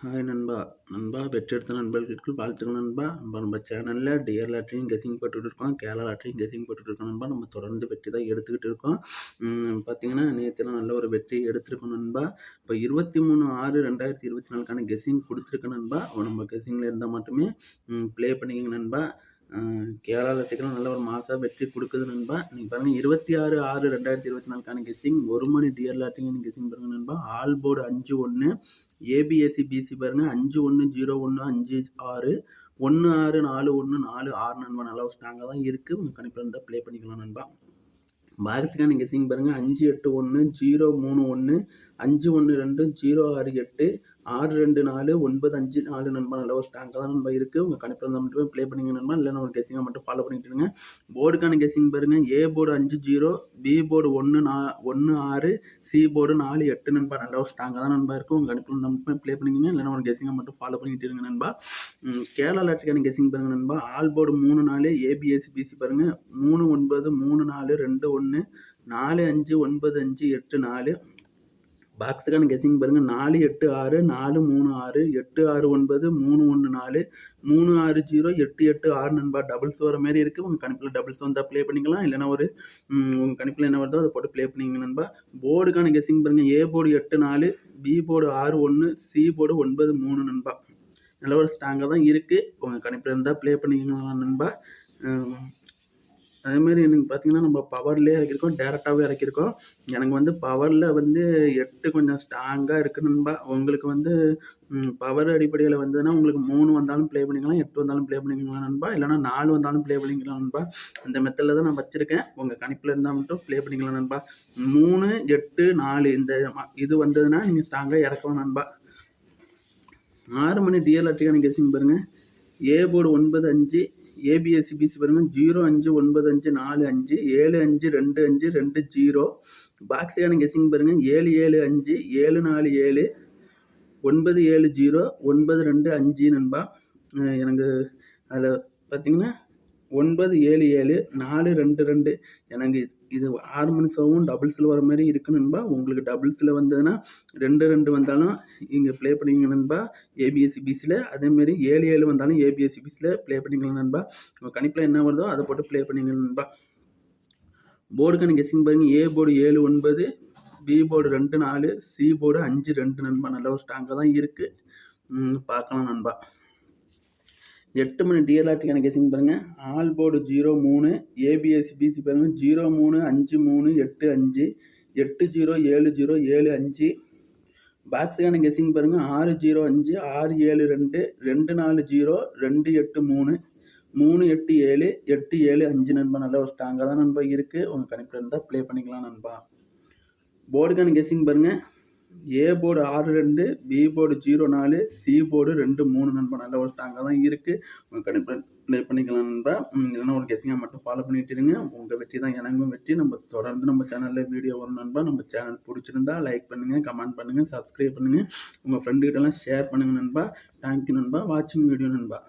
Hi நண்பா. நண்பா பெற்றெடுத்த நண்பர்களுக்கு வாழ்த்துக்கள் நண்பா. நம்ம நம்ம சேனலில் டியர் லாட்ரியும் கெஸிங் போட்டுகிட்டு இருக்கோம். கேரளா லாட்ரியும் கெஸிங் போட்டுட்டு இருக்கோம் நண்பா. நம்ம தொடர்ந்து வெற்றி தான் எடுத்துக்கிட்டு இருக்கோம். பார்த்தீங்கன்னா நேற்றுலாம் நல்ல ஒரு வெற்றி எடுத்திருக்கோம் நண்பா. இப்போ இருபத்தி மூணு ஆறு ரெண்டாயிரத்தி இருபத்தி நாலுக்கான கெஸிங் கொடுத்துருக்கேன் நண்பா. நம்ம கெஸிங்கில் இருந்தால் மட்டுமே ப்ளே பண்ணிக்கங்க நண்பா. கேரளா லட்சக்கெல்லாம் நல்ல ஒரு மாதம் வெற்றி கொடுக்குது நண்பா. நீங்கள் பாருங்கள் இருபத்தி ஆறு ஆறு ரெண்டாயிரத்தி இருபத்தி நாலுக்கான கெஸிங் ஒரு மணி டியர் லாட்டிங் கெஸிங் பாருங்கள் நண்பா. ஆல் போர்டு அஞ்சு ஒன்று ஏபிஎஸ்சி பிசி பாருங்கள் அஞ்சு ஒன்று ஜீரோ ஒன்று அஞ்சு ஆறு ஒன்று ஆறு நாலு ஒன்று நாலு ஆறு நண்பா. நல்லா ஸ்ட்ராங்காக தான் இருக்குது உங்கள் கணிப்பில் இருந்தால் ப்ளே பண்ணிக்கலாம் நண்பா. பாக்ஸுக்கான கெஸிங் பாருங்கள் அஞ்சு எட்டு ஒன்று ஜீரோ மூணு ஒன்று அஞ்சு ஒன்று ரெண்டு ஜீரோ ஆறு எட்டு ஆறு ரெண்டு நாலு ஒன்பது அஞ்சு நாலு நண்பா நல்ல ஒரு ஸ்ட்ராங்காக தான் நண்பா இருக்குது உங்கள் கணிப்பில் இருந்தால் மட்டுமே ப்ளே பண்ணிங்க நண்பா. இல்லைன்னா ஒரு கெஸிங்கை மட்டும் ஃபாலோ பண்ணிட்டு இருங்க. போர்டுக்கான கெஸிங் பாருங்கள் ஏ போர்டு அஞ்சு ஜீரோ பி போர்டு ஒன்று நா ஒன்று ஆறு சி போர்டு நாலு எட்டு நண்பா. நல்ல ஒரு ஸ்ட்ராங்காக தான் நண்பா இருக்கும் உங்கள் கணிப்பில் இருந்தால் மட்டுமே ப்ளே பண்ணிக்கங்க. இல்லைன்னா உங்கள் கெஸிங்கை மட்டும் ஃபாலோ பண்ணிட்டு இருங்க நண்பா. கேரளா லாட்ரிக்கான கெஸிங் பாருங்கள் நண்பா. ஆல் போர்டு மூணு நாலு ஏபிஎஸ்சி பிசி பாருங்கள் மூணு ஒன்பது மூணு நாலு ரெண்டு ஒன்று நாலு அஞ்சு ஒன்பது அஞ்சு எட்டு நாலு. பாக்ஸுக்கான கெஸிங் பாருங்கள் நாலு எட்டு ஆறு நாலு மூணு ஆறு எட்டு ஆறு ஒன்பது மூணு ஒன்று நாலு மூணு ஆறு ஜீரோ எட்டு எட்டு ஆறு நண்பா. டபுள்ஸ் வர மாதிரி இருக்குது உங்கள் கணிப்பில் டபுள்ஸ் வந்தால் ப்ளே பண்ணிக்கலாம். இல்லைனா ஒரு உங்கள் கணிப்பில் என்ன வருதோ அதை போட்டு ப்ளே பண்ணிங்க நண்பா. போர்டுக்கான கெஸிங் பாருங்கள் ஏ போர்டு எட்டு நாலு பி போர்டு ஆறு ஒன்று சி போர்டு ஒன்பது மூணு நண்பா. நல்ல ஒரு ஸ்ட்ராங்காக தான் இருக்குது உங்கள் கணிப்பில் இருந்தால் ப்ளே பண்ணிக்கலாம் நண்பா. அதேமாரி எனக்கு பார்த்தீங்கன்னா நம்ம பவர்லேயே இறக்கியிருக்கோம் டேரெக்டாகவே இறக்கியிருக்கோம். எனக்கு வந்து பவரில் வந்து எட்டு கொஞ்சம் ஸ்ட்ராங்காக இருக்குது நண்பா. உங்களுக்கு வந்து பவர் அடிப்படையில் வந்ததுன்னா உங்களுக்கு மூணு வந்தாலும் ப்ளே பண்ணிக்கலாம் எட்டு வந்தாலும் ப்ளே பண்ணிக்கலாம் நண்பா. இல்லைனா நாலு வந்தாலும் ப்ளே பண்ணிக்கலாம் நண்பா. அந்த மெத்தடில் தான் நான் வச்சுருக்கேன். உங்கள் கணிப்பில் இருந்தால் மட்டும் ப்ளே பண்ணிக்கலாம் நண்பா. மூணு எட்டு நாலு இந்த இது வந்ததுன்னா நீங்கள் ஸ்ட்ராங்காக இறக்கலாம் நண்பா. ஆறு மணி டிஎல்ஆர்டிக்கான கேசிங் பாருங்கள் ஏ போர்டு ஒன்பது அஞ்சு ஏபிஎஸ்சி பிசி பாருங்கள் ஜீரோ அஞ்சு ஒன்பது அஞ்சு நாலு அஞ்சு ஏழு அஞ்சு ரெண்டு அஞ்சு ரெண்டு ஜீரோ. பாக்ஸியான கெஸிங் பாருங்கள் ஏழு ஏழு அஞ்சு ஏழு நாலு ஏழு ஒன்பது ஏழு ஜீரோ ஒன்பது ரெண்டு அஞ்சு நண்பா. எனக்கு அதில் பார்த்தீங்கன்னா ஒன்பது ஏழு ஏழு நாலு ரெண்டு ரெண்டு. எனக்கு இது ஆறு மணி சவும் டபுள்ஸில் வர மாதிரி இருக்குன்னுபா நண்பா உங்களுக்கு டபுள்ஸில் வந்ததுன்னா ரெண்டு ரெண்டு வந்தாலும் இங்கே ப்ளே பண்ணிங்கன்னா நண்பா ஏபிஎஸ்சி பிசியில் அதேமாரி ஏழு ஏழு வந்தாலும் ஏபிஎஸ்சி பிசியில் ப்ளே பண்ணிக்கலாம் நண்பா. உங்கள் கணிப்பில் என்ன வருதோ அதை போட்டு ப்ளே பண்ணிக்கலாம்பா நண்பா. போர்டுக்கான கெஸ்ஸிங் பாருங்கள் ஏ போர்டு ஏழு ஒன்பது பி போர்டு ரெண்டு நாலு சி போர்டு அஞ்சு ரெண்டு நண்பா. நல்ல ஒரு ஸ்ட்ராங்காக தான் இருக்குது பார்க்கலாம் நண்பா. எட்டு மணி டிஎல்ஆர்டி எனக்கு கெஸிங் பாருங்கள் ஆல் போர்டு ஜீரோ மூணு ஏபிஎஸ்சி பிசி பாருங்கள் ஜீரோ மூணு அஞ்சு மூணு எட்டு அஞ்சு எட்டு ஜீரோ ஏழு ஜீரோ ஏழு அஞ்சு. பாக்ஸுக்கான கெஸிங் பாருங்கள் ஆறு ஜீரோ அஞ்சு ஆறு ஏழு ரெண்டு ரெண்டு நாலு ஜீரோ ரெண்டு எட்டு மூணு. மூணு எட்டு ஏழு எட்டு ஏழு அஞ்சு நண்பா. நல்ல ஒரு ஸ்ட்ராங்காக தான் நண்பா இருக்குது உங்கள் கணிப்பில் இருந்தால் ப்ளே பண்ணிக்கலாம் நண்பா. போர்டுக்கான கெஸிங் பாருங்கள் ஏ போர்டு ஆறு ரெண்டு பி போர்டு ஜீரோ நாலு சி போர்டு ரெண்டு மூணு நண்பா. நல்ல ஒரு ஸ்ட்ராங்காக தான் இருக்குது உங்கள் கண்டிப்பாக ப்ளே பண்ணிக்கலாம் நண்பா. இல்லைன்னா ஒரு கெஸிங்காக மட்டும் ஃபாலோ பண்ணிட்டு இருங்க. உங்கள் வெற்றி தான் எனக்கும் வெற்றி. நம்ம தொடர்ந்து நம்ம சேனலில் வீடியோ வரும் நண்பா. நம்ம சேனல் பிடிச்சிருந்தா லைக் பண்ணுங்கள் கமெண்ட் பண்ணுங்கள் சப்ஸ்கிரைப் பண்ணுங்கள் உங்கள் ஃப்ரெண்டுக்கிட்டலாம் ஷேர் பண்ணுங்கள் நண்பா. தேங்க்யூ நண்பா. வாட்சிங் வீடியோ நண்பா.